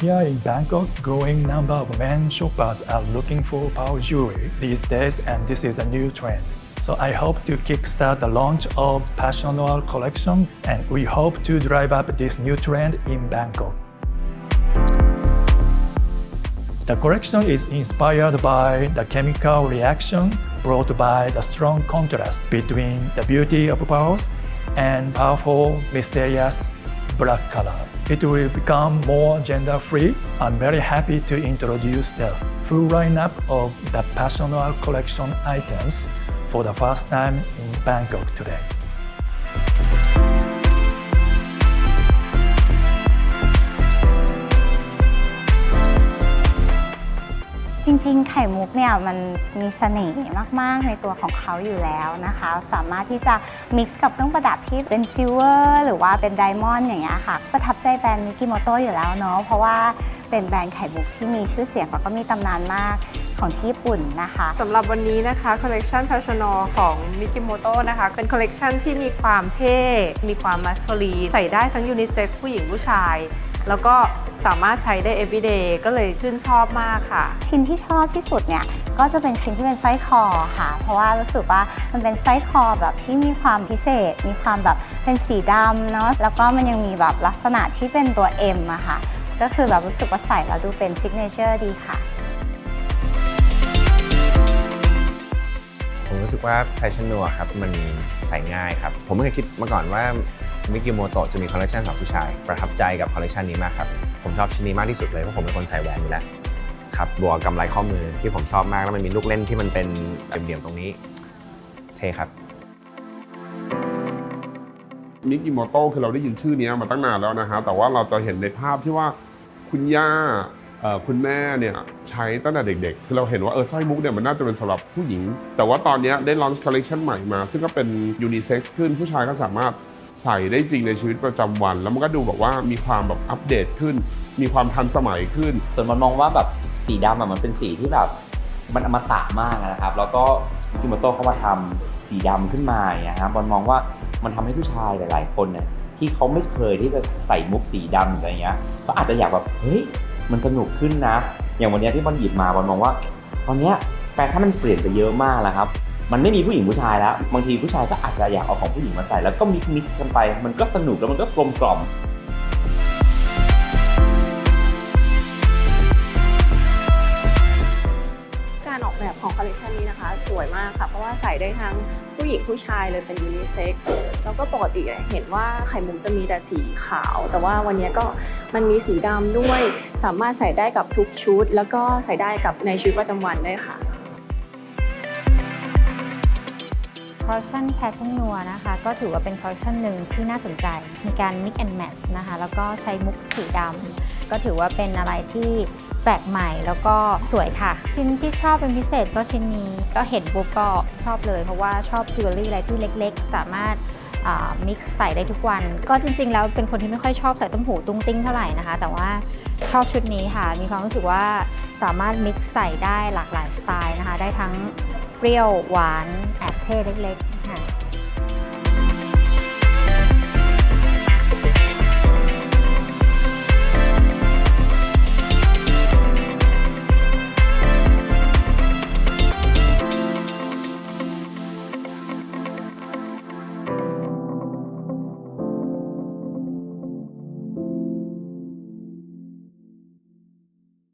Here in Bangkok, growing number of men shoppers are looking for power jewelry these days, and this is a new trend. So I hope to kickstart the launch of Passion Noir collection, and we hope to drive up this new trend in Bangkok. The collection is inspired by the chemical reaction brought by the strong contrast between the beauty of pearls and powerful, mysterious black color. It will become more gender free. I'm very happy to introduce the full lineup of the personal collection items for the first time in Bangkok today. ริงๆ ไข่มุกเนี่ยมันมีเสน่ห์มากๆ ในตัวของเขาอยู่แล้วนะคะ สามารถที่จะ mix กับเครื่องประดับที่เป็นซิลเวอร์หรือว่าเป็นไดมอนด์อย่างเงี้ยค่ะ ประทับใจแบรนด์มิกิโมโตอยู่แล้วเนาะเพราะว่าเป็นแบรนด์ไข่มุกที่มีชื่อเสียงแล้วก็มีตำนานมากของที่ญี่ปุ่นนะคะสำหรับวันนี้นะคะคอลเลกชัน p a s s i o n a ของ Mikimoto นะคะ เป็นคอลเลกชันที่มีความเท่ มีความมัสคลีใส่ได้ทั้งยูนิเซ็กซ์ผู้หญิงผู้ชาย แล้วก็สามารถใช้ได้ everyday ก็เลยชื่นชอบมากค่ะ ชิ้นที่ชอบที่สุดเนี่ยก็จะเป็นชิ้นที่เป็นสร้อยคอค่ะ เพราะว่ารู้สึกว่ามันเป็นสร้อยคอแบบที่มีความพิเศษ มีความแบบเป็นสีดำเนาะแล้วก็มันยังมีแบบลักษณะที่เป็นตัว M อะค่ะ ก็คือแบบรู้สึกว่าใส่แล้วดูเป็นซิกเนเจอร์ดีค่ะ ผมรู้สึกว่าแฟชั่นนัวครับมันใส่ง่ายครับ ผมไม่เคยคิดมาก่อนว่า มิกิโมโตะจะมีคอลเลคชันสำหรับผู้ชาย ประทับใจกับคอลเลคชันนี้มากครับ ผมชอบชิ้นนี้มากที่สุดเลยเพราะผมเป็นคนใส่แหวนอยู่แล้วครับบวกกำไรข้อมือที่ผมชอบมากแล้วมันมีลูกเล่นที่มันเป็นเหลี่ยมๆตรงนี้ เท่ครับมิกิโมโตคือเราได้ยินชื่อนี้มาตั้งนานแล้วนะฮะแต่ว่าเราจะเห็นในภาพที่ว่าคุณย่าคุณแม่เนี่ยใช้ตั้งแต่เด็กๆ คือเราเห็นว่าเออสร้อยมุกเนี่ยมันน่าจะเป็นสำหรับผู้หญิง แต่ว่าตอนนี้ได้ลอนคอลเลคชันใหม่มา ซึ่งก็เป็นยูนิเซ็กซ์ขึ้นผู้ชายก็สามารถ ใส่ได้จริงในชีวิตประจำวัน แล้วมันก็ดูแบบว่ามีความแบบอัปเดตขึ้น มีความทันสมัยขึ้น ส่วนมันมองว่าแบบสีดำอะมันเป็นสีที่แบบมันอมตะมากนะครับ แล้วก็มิกิโมโตเขามาทำสีดำขึ้นมาอย่างเงี้ยครับบอลมองว่ามันทำให้ผู้ชายหลาย ๆ คนเนี่ยที่เขาไม่เคยที่จะใส่มุกสีดำอะไรเงี้ยก็อาจจะอยากแบบเฮ้ยมันสนุกขึ้นนะ อย่างวันเนี้ยที่บอลหยิบมาบอลมองว่า ตอนเนี้ยแฟชั่นมันเปลี่ยนไปเยอะมากแล้วครับ มันไม่มีผู้หญิงผู้ชายแล้ว บางทีผู้ชายก็อาจจะอยากเอาของผู้หญิงมาใส่ แล้วก็มิกซ์มิกซ์กันไป มันก็สนุกแล้วมันก็กลมกล่อมการออกแบบของคอลเลคชันนี้นะคะ สวยมากค่ะ เพราะว่าใส่ได้ทั้งผู้หญิงผู้ชายเลยเป็นยูนิเซ็กแล้วก็ปกติเห็นว่าไข่มุกจะมีแต่สีขาว แต่ว่าวันนี้ก็มันมีสีดำด้วย สามารถใส่ได้กับทุกชุด แล้วก็ใส่ได้กับในชีวิตประจำวันได้ค่ะ คอลเลคชัน Passion n o นะคะก็ถือว่าเป็นคอลเลคชันหนึ่งที่น่าสนใจมีการ mix and match นะคะแล้วก็ใช้มุกสีดำก็ถือว่าเป็นอะไรที่แปลกใหม่แล้วก็สวยค่ะ ชิ้นที่ชอบเป็นพิเศษก็ชิ้นนี้ก็เห็นปุ๊บก็ชอบเลย เพราะว่าชอบจิวเวลรี่อะไรที่เล็กๆ สามารถมิกซ์ใส่ได้ทุกวัน ก็จริงๆ แล้วเป็นคนที่ไม่ค่อยชอบใส่ต้มหูตุ้งติ้งเท่าไหร่นะคะ แต่ว่าชอบชุดนี้ค่ะ มีความรู้สึกว่าสามารถมิกซ์ใส่ได้หลากหลายสไตล์นะคะ ได้ทั้ง เปรี้ยวหวานแอบเท่เล็กๆค่ะ